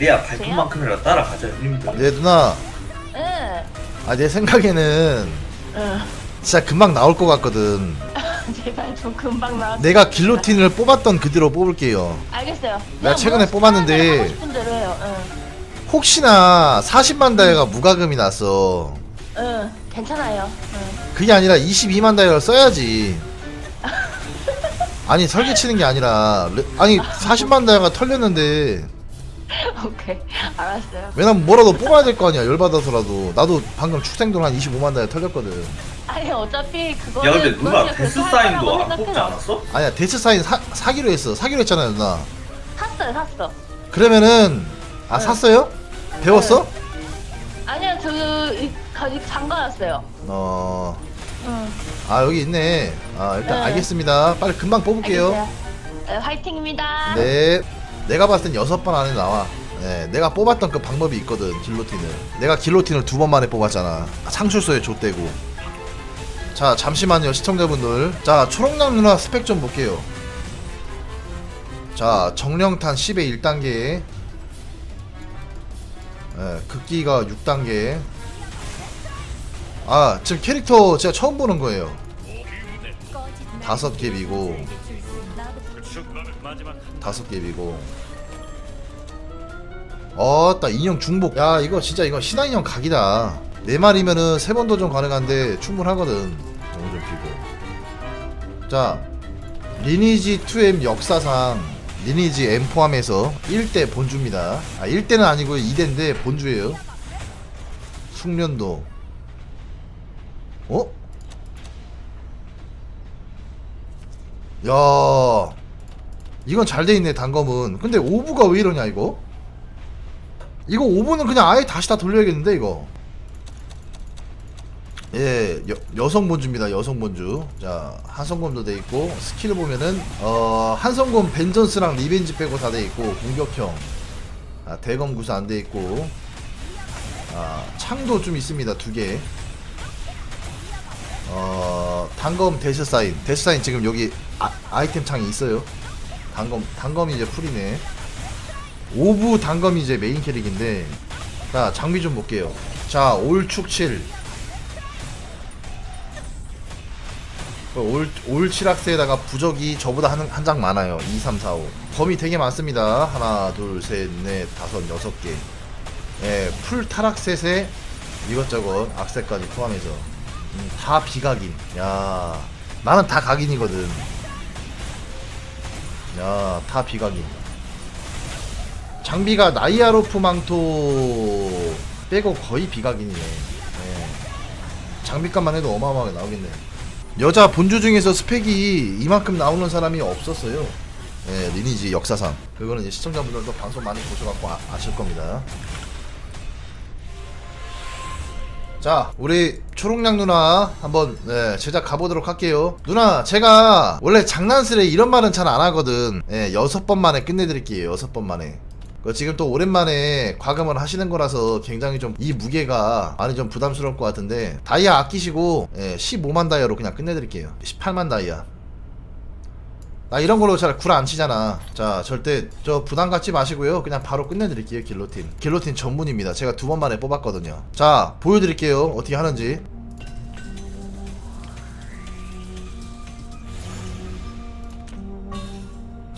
이래야 발톱만큼이라도 따라가죠 형님들 네 누나 응. 아 내 생각에는 응. 진짜 금방 나올 것 같거든 제발 좀 금방 나와. 내가 길로틴을 뽑았던 그대로 뽑을게요 알겠어요. 내가 최근에 뭐 뽑았는데 하고 싶은 대로 해요. 응. 혹시나 40만 다이아가 무과금이 났어 응. 괜찮아요. 응. 그게 아니라 22만 다이아를 써야지 아니 설계 치는 게 아니라 레- 아니 40만 다이아가 털렸는데 오케이. 알았어요. 왜냐면 뭐라도 뽑아야 될 거 아니야 열받아서라도 나도 방금 축생돈 한 25만 다이아 털렸거든 아니 어차피 그거는 야 근데 누나 데스 사인도 안 뽑지. 않았어? 아니야 데스 사인 사, 사기로 했어 사기로 했잖아요 누나 샀어요, 샀어. 그러면은 아 네. 샀어요? 배웠어? 아니요, 저 이- 거기 잠가놨어요. 어... 응. 아 여기 있네 아 일단 네. 알겠습니다 빨리 금방 뽑을게요 알겠어요. 네, 화이팅입니다. 네 내가 봤을 땐 여섯 번 안에 나와. 네, 내가 뽑았던 그 방법이 있거든 길로틴을. 내가 길로틴을 두 번 만에 뽑았잖아. 상술소에 줬대고. 자 잠시만요 시청자분들. 자 초록남 누나 스펙 좀 볼게요. 자 정령탄 10의 1단계. 예, 극기가 6단계. 아 지금 캐릭터 제가 처음 보는 거예요. 다섯 갭이고. 다섯 갭이고 어따 인형 중복. 야 이거 진짜 이거 신화인형 각이다. 네 마리면은 세번 도전 가능한데 충분하거든. 너무 좀 비고. 자 리니지 2M 역사상 리니지 M 포함해서 1대 본주입니다. 아 1대는 아니고 2대인데 본주예요. 숙련도. 어? 야 이건 잘 돼 있네 단검은. 근데 오브가 왜 이러냐 이거 이거 오브는 그냥 아예 다시 다 돌려야겠는데 이거? 예 여, 여성 본주입니다 여성 본주. 자 한성검도 돼 있고 스킬 보면은 어 한성검 벤전스랑 리벤지 빼고 다 돼 있고 공격형. 아, 대검 구사 안 돼 있고. 아 창도 좀 있습니다 두개. 어 단검 데스 사인. 데스 사인 지금 여기 아, 아이템 창이 있어요. 단검 단검이 이제 풀이네 오브 단검이 이제 메인 캐릭인데 자 장비 좀 볼게요. 자 올축 7 올, 올칠학세에다가 부적이 저보다 한장 많아요. 2, 3, 4, 5 범위 되게 많습니다. 하나 둘 셋 넷 다섯 여섯 개. 예, 풀 타락셋에 이것저것 악세까지 포함해서. 음, 다 비각인. 야 나는 다 각인이거든. 야다 비각인 장비가 나이아로프 망토 빼고 거의 비각인이네. 예. 장비값만 해도 어마어마하게 나오겠네 여자 본주 중에서 스펙이 이만큼 나오는 사람이 없었어요. 예, 리니지 역사상. 그거는 이제 시청자분들도 방송 많이 보셔갖고 아, 아실 겁니다. 자 우리 초록양 누나 한번 네, 제작 가보도록 할게요. 누나 제가 원래 장난스레 이런 말은 잘 안 하거든. 예, 여섯 번 만에 끝내드릴게요. 여섯 번 만에. 그 지금 또 오랜만에 과금을 하시는 거라서 굉장히 좀 이 무게가 많이 좀 부담스러울 것 같은데 다이아 아끼시고 예, 15만 다이아로 그냥 끝내드릴게요 18만 다이아 나 이런 걸로 잘 구라 안 치잖아. 자, 절대 저 부담 갖지 마시고요. 그냥 바로 끝내드릴게요, 길로틴. 길로틴 전문입니다. 제가 두 번 만에 뽑았거든요. 자, 보여드릴게요. 어떻게 하는지.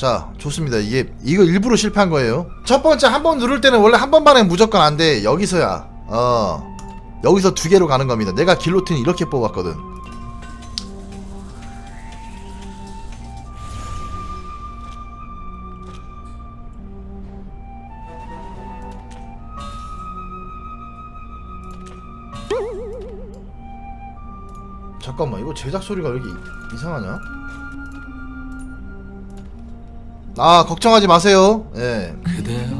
자, 좋습니다. 이게, 이거 일부러 실패한 거예요. 첫 번째 한 번 누를 때는 원래 한 번만에 무조건 안 돼. 여기서야. 어. 여기서 두 개로 가는 겁니다. 내가 길로틴 이렇게 뽑았거든. 잠깐만 이거 제작 소리가 이- 이상하냐? 아 걱정하지 마세요. 예. 그대여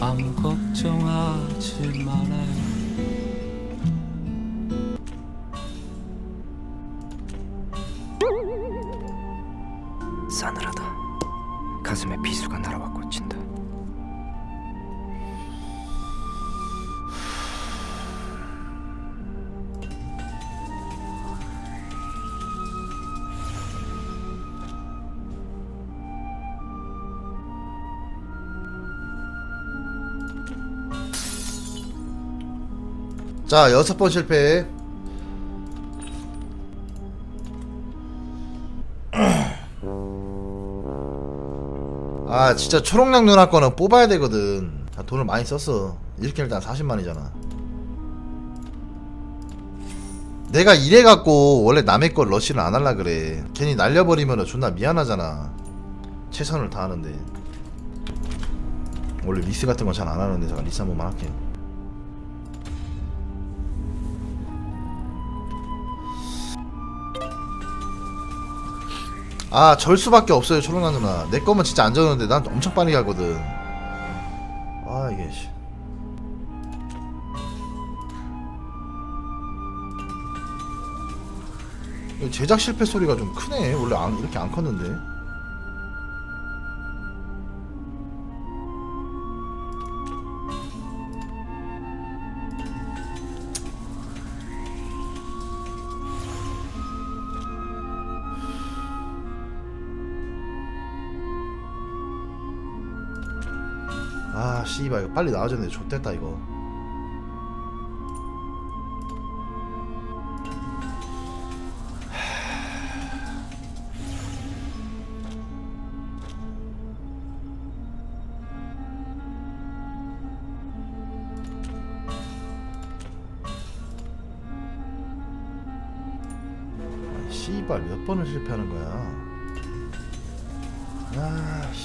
아무 걱정하지 말아요 싸늘하다. 가슴에 비수가 날아와 꽂 자 여섯 번 실패. 아 진짜 초록양 누나 거는 뽑아야 되거든. 아, 돈을 많이 썼어. 이렇게 일단 40만이잖아. 내가 이래갖고 원래 남의 거 러시를 안 할라 그래. 괜히 날려버리면 존나 미안하잖아. 최선을 다하는데. 원래 리스 같은 건 잘 안 하는데 제가 리스 한 번만 할게 아 절수밖에 없어요 초롱나 누나. 내 거면 진짜 안 졌는데 난 엄청 빠르게 하거든. 아 이게 제작 실패 소리가 좀 크네. 원래 안, 이렇게 안 컸는데 씨발 이거 빨리 나와줬는데 좆됐다 이거. 아, 씨발 몇 번을 실패하는 거야? 아 씨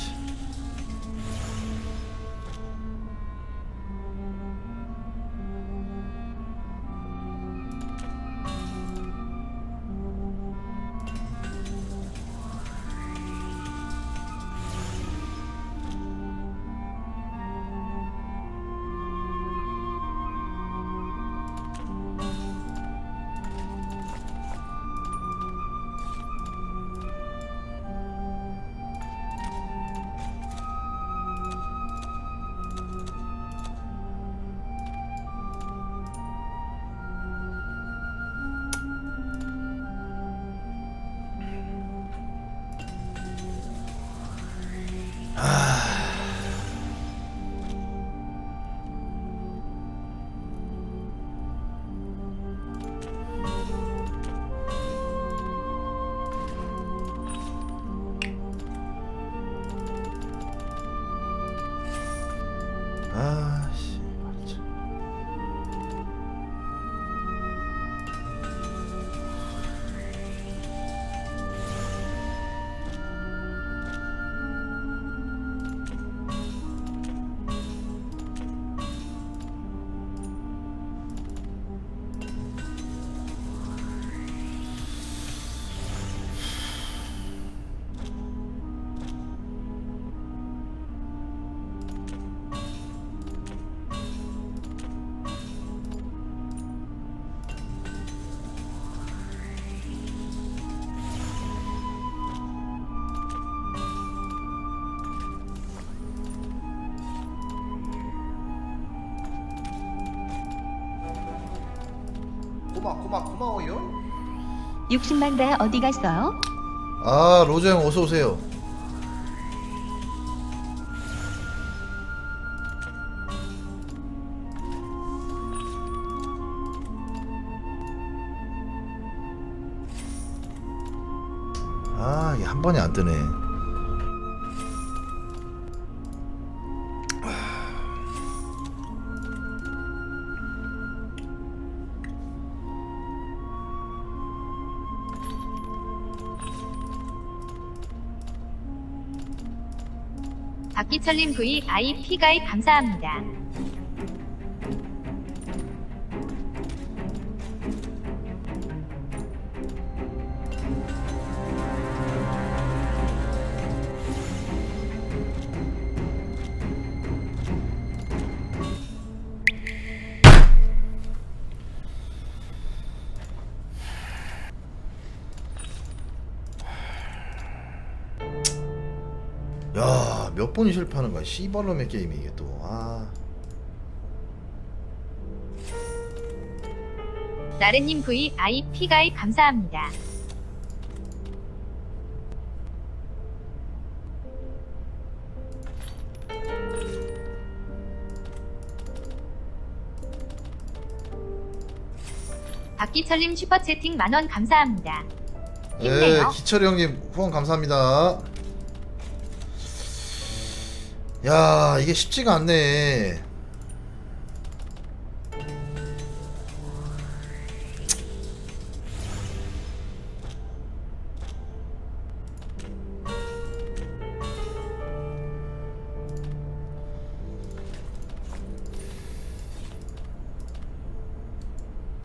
고마, 고마, 고마워요. 60만 다 어디 갔어요? 아, 로즈 형 어서 오세요. 아, 이게 한 번에 안 뜨네. 박기철님 V I P 가입 감사합니다. 몇 번이 실패하는 거야. 씨발놈의 게임이 이게 또. 아. 나래님 V I P 가입 감사합니다. 박기철님 슈퍼채팅 만원 감사합니다. 예, 힘내요. 기철이 형님 후원 감사합니다. 야, 이게 쉽지가 않네.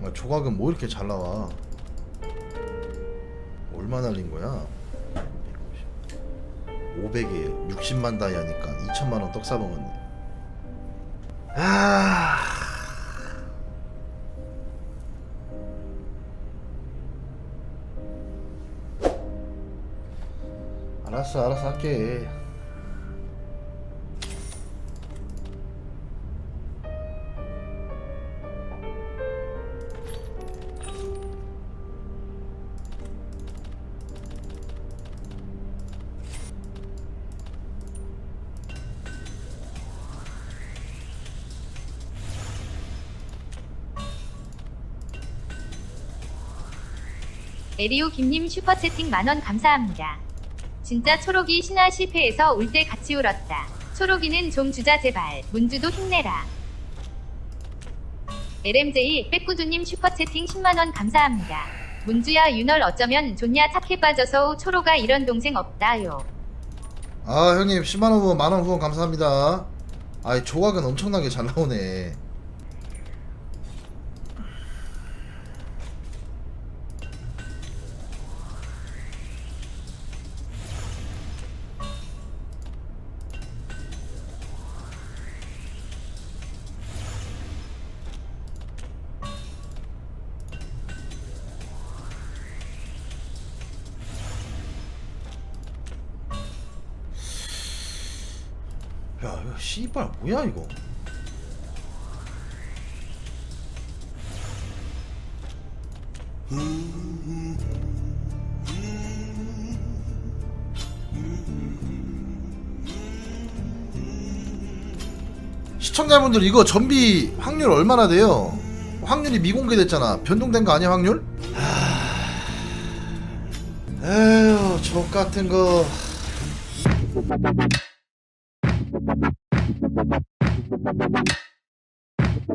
아, 조각은 뭐 이렇게 잘 나와? 얼마 날린 거야? 500에 60만 다이아니까 2천만 원 떡 사먹었네. 아. 알았어, 알았어 할게. 에리오 김님 슈퍼채팅 만원 감사합니다. 진짜 초록이 신화 실패해서 울 때 같이 울었다. 초록이는 좀 주자 제발. 문주도 힘내라. LMJ 백구두님 슈퍼채팅 10만원 감사합니다. 문주야 윤월 어쩌면 좋냐 착해 빠져서 초로가 이런 동생 없다요. 아 형님 10만 원 후원 만원 후원 감사합니다. 아이 조각은 엄청나게 잘 나오네. 야 이거 씨발 뭐야 이거? 시청자분들 이거 전비 확률 얼마나 돼요? 확률이 미공개됐잖아. 변동된 거 아니야 확률? 하... 에휴 족 같은 거.